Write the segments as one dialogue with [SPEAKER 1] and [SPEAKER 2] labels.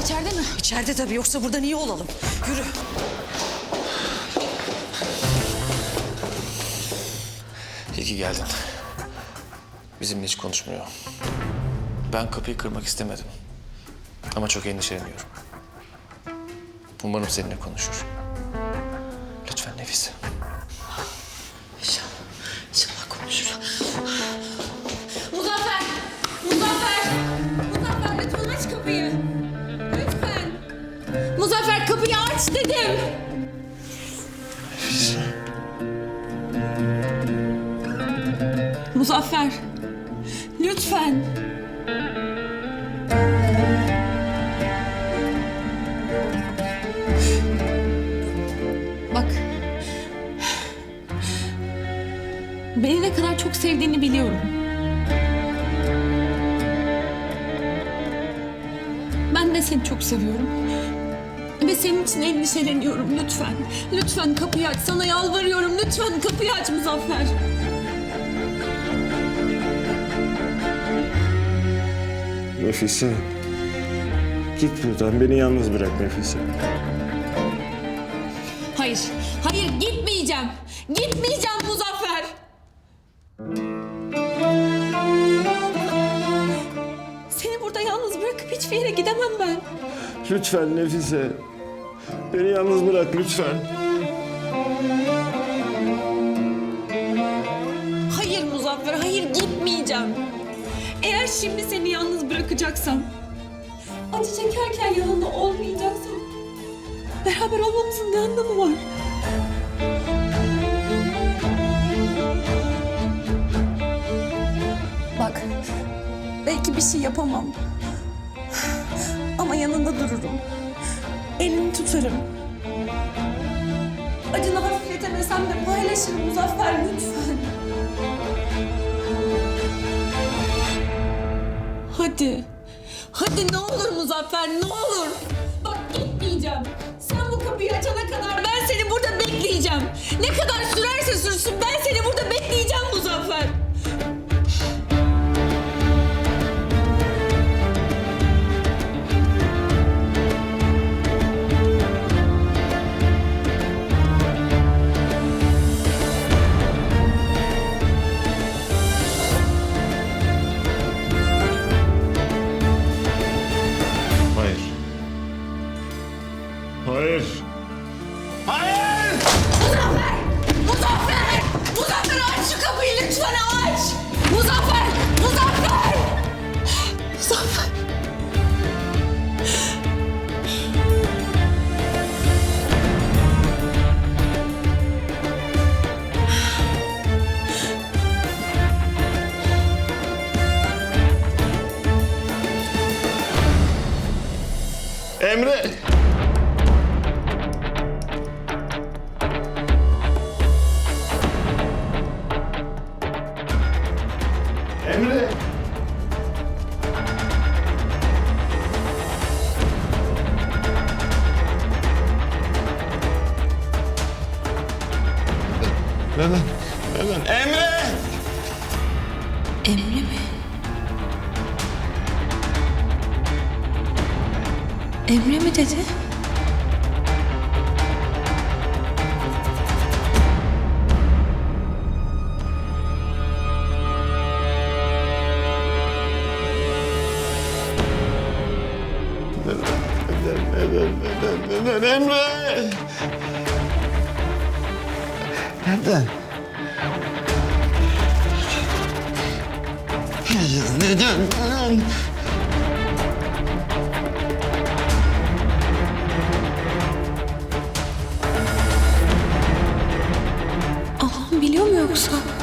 [SPEAKER 1] içeride mi?
[SPEAKER 2] İçeride tabii yoksa burada niye olalım? Yürü.
[SPEAKER 3] İyi ki geldin. Bizimle hiç konuşmuyor. Ben kapıyı kırmak istemedim. Ama çok endişeleniyorum. Umarım seninle konuşur. Lütfen Nefise.
[SPEAKER 1] Aç dedim. Muzaffer. Lütfen. Bak. Beni ne kadar çok sevdiğini biliyorum. Ben de seni çok seviyorum. Senin için endişeleniyorum lütfen. Lütfen kapıyı aç. Sana yalvarıyorum. Lütfen kapıyı aç Muzaffer.
[SPEAKER 4] Nefise. Git buradan beni yalnız bırak Nefise.
[SPEAKER 1] Hayır. Hayır gitmeyeceğim. Gitmeyeceğim Muzaffer. Seni burada yalnız bırakıp hiçbir yere gidemem ben.
[SPEAKER 4] Lütfen Nefise. Beni yalnız bırak lütfen.
[SPEAKER 1] Hayır Muzaffer, hayır gitmeyeceğim. Eğer şimdi seni yalnız bırakacaksam, acı çekerken yanında olmayacaksam, beraber olmamızın ne anlamı var? Bak, belki bir şey yapamam. Ama yanında dururum. Elini tutarım. Acını hafifletemesem de paylaşırım Muzaffer lütfen. Hadi. Hadi ne olur Muzaffer ne olur. Bak gitmeyeceğim. Sen bu kapıyı açana kadar ben seni burada bekleyeceğim. Ne kadar sürerse sürsün ben seni burada
[SPEAKER 4] Emre! Emre! Neden? Neden? Emre
[SPEAKER 1] mi dedi?
[SPEAKER 4] Emre? Neden? Neden, neden?
[SPEAKER 1] Yoksa?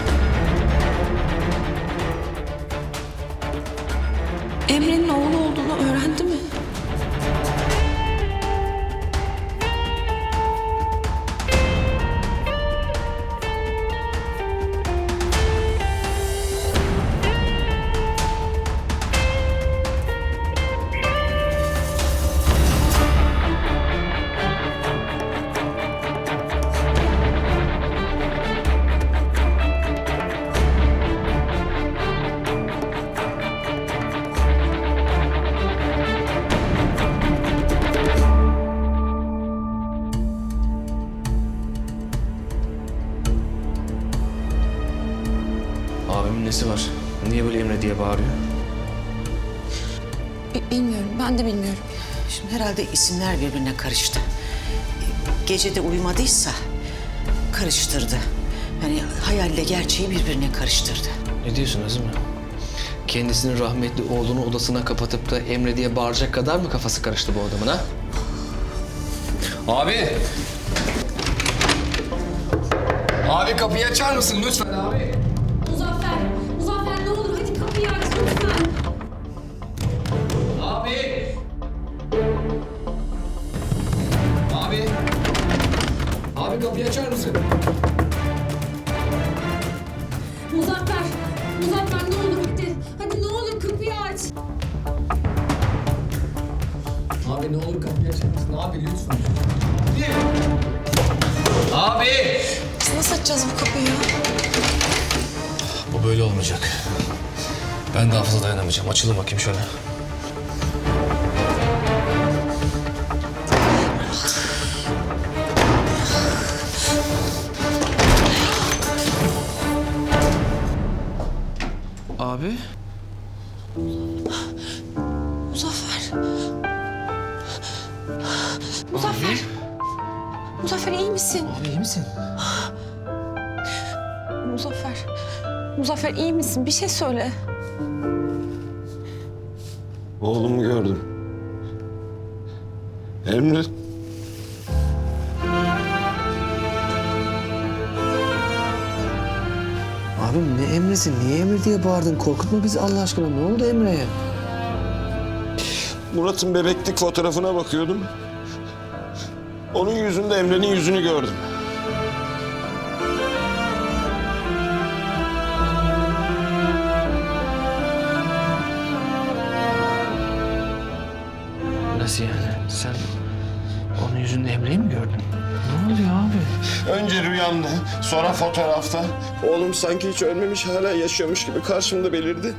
[SPEAKER 3] Nesi var? Niye böyle Emre diye bağırıyor?
[SPEAKER 1] Bi- bilmiyorum. Ben de bilmiyorum.
[SPEAKER 2] Şimdi herhalde isimler birbirine karıştı. Gece de uyumadıysa karıştırdı. Yani hayalle gerçeği birbirine karıştırdı.
[SPEAKER 3] Ne diyorsun Azime? Kendisinin rahmetli oğlunu odasına kapatıp da Emre diye bağıracak kadar mı kafası karıştı bu adamın ha? Abi! Abi kapıyı açar mısın lütfen abi? Abi kapıyı açar mısın?
[SPEAKER 1] Muzaffer! Muzaffer ne olur hadi. Hadi ne olur kapıyı aç.
[SPEAKER 3] Abi ne olur kapıyı açar mısın? Abi lütfen. Abi! Abi!
[SPEAKER 1] Biz nasıl açacağız bu kapıyı?
[SPEAKER 3] Bu böyle olmayacak. Ben daha fazla dayanamayacağım. Açılın bakayım şöyle. Abi?
[SPEAKER 1] Muzaffer! Muzaffer! Muzaffer iyi misin?
[SPEAKER 3] Abi iyi misin?
[SPEAKER 1] Muzaffer. Muzaffer iyi misin? Bir şey söyle.
[SPEAKER 4] Oğlumu gördüm. Emre.
[SPEAKER 3] Emre'sin? Niye Emre diye bağırdın? Korkutma bizi Allah aşkına. Ne oldu Emre'ye?
[SPEAKER 4] Murat'ın bebeklik fotoğrafına bakıyordum. Onun yüzünde Emre'nin yüzünü gördüm.
[SPEAKER 3] Nasıl yani? Sen yüzünde Emre'yi mi gördün? Ne oluyor abi?
[SPEAKER 4] Önce rüyamda, sonra fotoğrafta. Oğlum sanki hiç ölmemiş, hala yaşıyormuş gibi karşımda belirdi.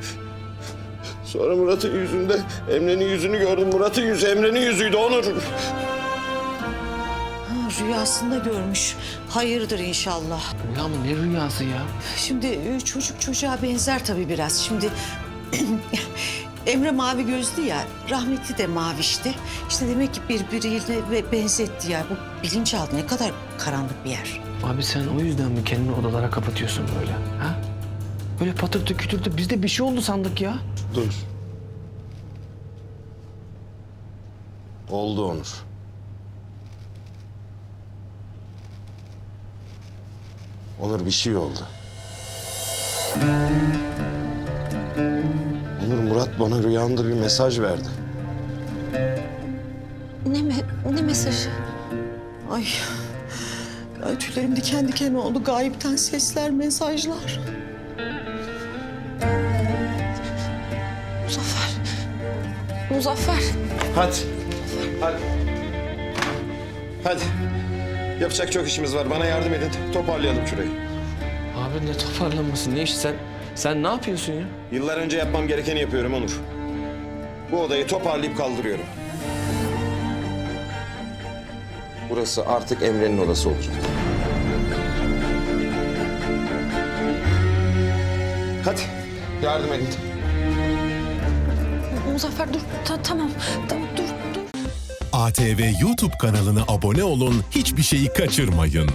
[SPEAKER 4] Sonra Murat'ın yüzünde Emre'nin yüzünü gördüm. Murat'ın yüzü Emre'nin yüzüydü Onur.
[SPEAKER 2] Ha, rüyasında görmüş. Hayırdır inşallah.
[SPEAKER 3] Rüya mı? Ne rüyası ya?
[SPEAKER 2] Şimdi e, çocuk çocuğa benzer tabii biraz. Şimdi Emre mavi gözlü ya, rahmetli de mavişti. İşte demek ki birbiriyle be- benzetti ya. Bu bilinçaltı ne kadar karanlık bir yer.
[SPEAKER 3] Abi sen o yüzden mi kendini odalara kapatıyorsun böyle? Ha? Böyle patırtı kütürtü bizde bir şey oldu sandık ya.
[SPEAKER 4] Dur. Oldu Onur. Onur bir şey oldu. Bana rüyamda bir mesaj verdi.
[SPEAKER 1] Ne, me ne mesajı?
[SPEAKER 2] Ay, ay tüylerim diken diken oldu. Gayipten sesler, mesajlar.
[SPEAKER 1] Muzaffer. Muzaffer.
[SPEAKER 4] Hadi. Hadi. Hadi. Yapacak çok işimiz var. Bana yardım edin. Toparlayalım şurayı.
[SPEAKER 3] Abi ne toparlanması? Ne iş sen? Sen ne yapıyorsun ya?
[SPEAKER 4] Yıllar önce yapmam gerekeni yapıyorum Onur. Bu odayı toparlayıp kaldırıyorum. Burası artık Emre'nin odası olacak. Hadi yardım edin.
[SPEAKER 1] Muzaffer dur. Ta- tamam. Tamam dur dur.
[SPEAKER 5] ATV YouTube kanalına abone olun, hiçbir şeyi kaçırmayın.